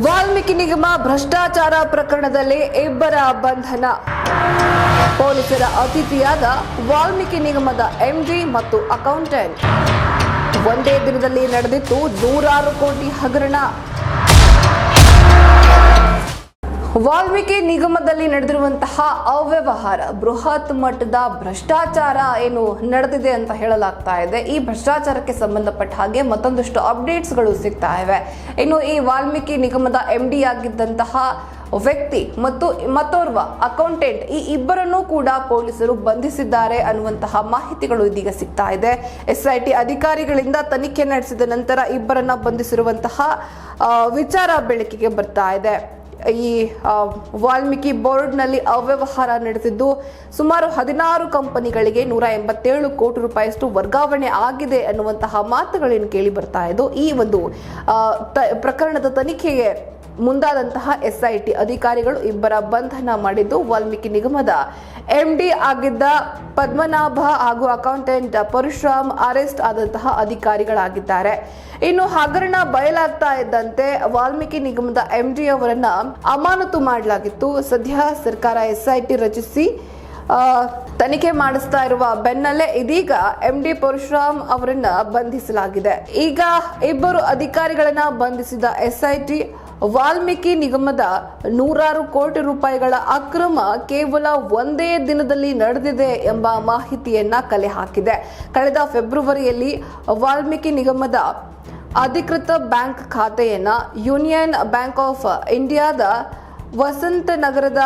ವಾಲ್ಮೀಕಿ ನಿಗಮ ಭ್ರಷ್ಟಾಚಾರ ಪ್ರಕರಣದಲ್ಲಿ ಇಬ್ಬರ ಬಂಧನ. ಪೊಲೀಸರ ಅತಿಥಿಯಾದ ವಾಲ್ಮೀಕಿ ನಿಗಮದ ಎಂಡಿ ಮತ್ತು ಅಕೌಂಟೆಂಟ್. ಒಂದೇ ದಿನದಲ್ಲಿ ನಡೆದಿತ್ತು ನೂರಾರು ಕೋಟಿ ಹಗರಣ. ವಾಲ್ಮೀಕಿ ನಿಗಮದಲ್ಲಿ ನಡೆದಿರುವಂತಹ ಅವ್ಯವಹಾರ, ಬೃಹತ್ ಮಟ್ಟದ ಭ್ರಷ್ಟಾಚಾರ ಏನು ನಡೆದಿದೆ ಅಂತ ಹೇಳಲಾಗ್ತಾ ಇದೆ. ಈ ಭ್ರಷ್ಟಾಚಾರಕ್ಕೆ ಸಂಬಂಧಪಟ್ಟ ಹಾಗೆ ಮತ್ತೊಂದಷ್ಟು ಅಪ್ಡೇಟ್ಸ್ಗಳು ಸಿಗ್ತಾ ಇವೆ. ಇನ್ನು ಈ ವಾಲ್ಮೀಕಿ ನಿಗಮದ ಎಂ ಡಿ ಆಗಿದ್ದಂತಹ ವ್ಯಕ್ತಿ ಮತ್ತು ಮತ್ತೋರ್ವ ಅಕೌಂಟೆಂಟ್ ಈ ಇಬ್ಬರನ್ನೂ ಕೂಡ ಪೊಲೀಸರು ಬಂಧಿಸಿದ್ದಾರೆ ಅನ್ನುವಂತಹ ಮಾಹಿತಿಗಳು ಇದೀಗ ಸಿಗ್ತಾ ಇದೆ. ಎಸ್ಐಟಿ ಅಧಿಕಾರಿಗಳಿಂದ ತನಿಖೆ ನಡೆಸಿದ ನಂತರ ಇಬ್ಬರನ್ನ ಬಂಧಿಸಿರುವಂತಹ ವಿಚಾರ ಬೆಳಕಿಗೆ ಬರ್ತಾ ಇದೆ. ಈ ವಾಲ್ಮೀಕಿ ಬೋರ್ಡ್ನಲ್ಲಿ ಅವ್ಯವಹಾರ ನಡೆದಿದ್ದು ಸುಮಾರು ಹದಿನಾರು ಕಂಪನಿಗಳಿಗೆ ನೂರ ಎಂಬತ್ತೇಳು ಕೋಟಿ ರೂಪಾಯಿಯಷ್ಟು ವರ್ಗಾವಣೆ ಆಗಿದೆ ಅನ್ನುವಂತಹ ಮಾತುಗಳೇನು ಕೇಳಿ ಬರ್ತಾ ಇದ್ದು, ಈ ಒಂದು ಪ್ರಕರಣದ ತನಿಖೆಗೆ ಮುಂದಾದಂತಹ ಎಸ್ಐಟಿ ಅಧಿಕಾರಿಗಳು ಇಬ್ಬರ ಬಂಧನ ಮಾಡಿದ್ದು ವಾಲ್ಮೀಕಿ ನಿಗಮದ. ಎಂಡಿ ಆಗಿದ್ದ ಪದ್ಮನಾಭ ಹಾಗೂ ಅಕೌಂಟೆಂಟ್ ಪರಶುರಾಮ್ ಅರೆಸ್ಟ್ ಆದಂತಹ ಅಧಿಕಾರಿಗಳಾಗಿದ್ದಾರೆ. ಇನ್ನು ಹಗರಣ ಬಯಲಾಗ್ತಾ ಇದ್ದಂತೆ ವಾಲ್ಮೀಕಿ ನಿಗಮದ ಎಂಡಿ ಅವರನ್ನ ಅಮಾನತು ಮಾಡಲಾಗಿತ್ತು. ಸದ್ಯ ಸರ್ಕಾರ ಎಸ್ಐಟಿ ರಚಿಸಿ ತನಿಖೆ ಮಾಡಿಸ್ತಾ ಇರುವ ಬೆನ್ನಲ್ಲೇ ಇದೀಗ ಎಂ ಡಿ ಪರಶುರಾಮ್ ಅವರನ್ನ ಬಂಧಿಸಲಾಗಿದೆ. ಈಗ ಇಬ್ಬರು ಅಧಿಕಾರಿಗಳನ್ನ ಬಂಧಿಸಿದ ಎಸ್ಐಟಿ ವಾಲ್ಮೀಕಿ ನಿಗಮದ ನೂರಾರು ಕೋಟಿ ರೂಪಾಯಿಗಳ ಅಕ್ರಮ ಕೇವಲ ಒಂದೇ ದಿನದಲ್ಲಿ ನಡೆದಿದೆ ಎಂಬ ಮಾಹಿತಿಯನ್ನ ಕಲೆ ಹಾಕಿದೆ. ಕಳೆದ ಫೆಬ್ರವರಿಯಲ್ಲಿ ವಾಲ್ಮೀಕಿ ನಿಗಮದ ಅಧಿಕೃತ ಬ್ಯಾಂಕ್ ಖಾತೆಯನ್ನ ಯೂನಿಯನ್ ಬ್ಯಾಂಕ್ ಆಫ್ ಇಂಡಿಯಾದ ವಸಂತ ನಗರದ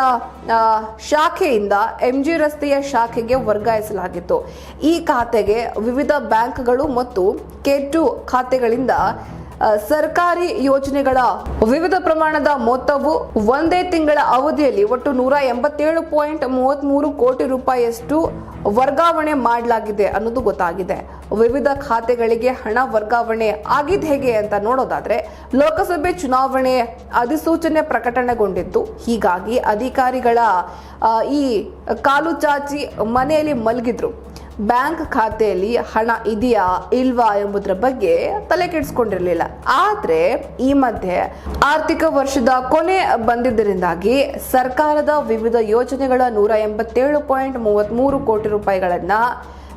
ಶಾಖೆಯಿಂದ ಎಂ ಜಿ ರಸ್ತೆಯ ಶಾಖೆಗೆ ವರ್ಗಾಯಿಸಲಾಗಿತ್ತು. ಈ ಖಾತೆಗೆ ವಿವಿಧ ಬ್ಯಾಂಕ್ಗಳು ಮತ್ತು ಕೆ ಟು ಖಾತೆಗಳಿಂದ ಸರ್ಕಾರಿ ಯೋಜನೆಗಳ ವಿವಿಧ ಪ್ರಮಾಣದ ಮೊತ್ತವು ಒಂದೇ ತಿಂಗಳ ಅವಧಿಯಲ್ಲಿ ಒಟ್ಟು ನೂರ ಎಂಬತ್ತೇಳು ಪಾಯಿಂಟ್ ಮೂವತ್ಮೂರು ಕೋಟಿ ರೂಪಾಯಿಯಷ್ಟು ವರ್ಗಾವಣೆ ಮಾಡಲಾಗಿದೆ ಅನ್ನೋದು ಗೊತ್ತಾಗಿದೆ. ವಿವಿಧ ಖಾತೆಗಳಿಗೆ ಹಣ ವರ್ಗಾವಣೆ ಆಗಿದ್ ಹೇಗೆ ಅಂತ ನೋಡೋದಾದ್ರೆ, ಲೋಕಸಭೆ ಚುನಾವಣೆ ಅಧಿಸೂಚನೆ ಪ್ರಕಟಣೆಗೊಂಡಿತ್ತು. ಹೀಗಾಗಿ ಅಧಿಕಾರಿಗಳ ಈ ಕಾಲು ಚಾಚಿ ಮನೆಯಲ್ಲಿ ಮಲಗಿದ್ರು. ಬ್ಯಾಂಕ್ ಖಾತೆಯಲ್ಲಿ ಹಣ ಇದೆಯಾ ಇಲ್ವಾ ಎಂಬುದರ ಬಗ್ಗೆ ತಲೆ ಕೆಡಿಸ್ಕೊಂಡಿರಲಿಲ್ಲ. ಆದ್ರೆ ಈ ಮಧ್ಯೆ ಆರ್ಥಿಕ ವರ್ಷದ ಕೊನೆ ಬಂದಿದ್ದರಿಂದಾಗಿ ಸರ್ಕಾರದ ವಿವಿಧ ಯೋಜನೆಗಳ ನೂರ ಎಂಬತ್ತೇಳು ಪಾಯಿಂಟ್ ಮೂವತ್ಮೂರು ಕೋಟಿ ರೂಪಾಯಿಗಳನ್ನ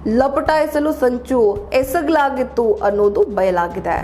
ಲಪಟಾಯಿಸಲು ಸಂಚು ಎಸಗಲಾಗಿತ್ತು ಅನ್ನೋದು ಬಯಲಾಗಿದೆ.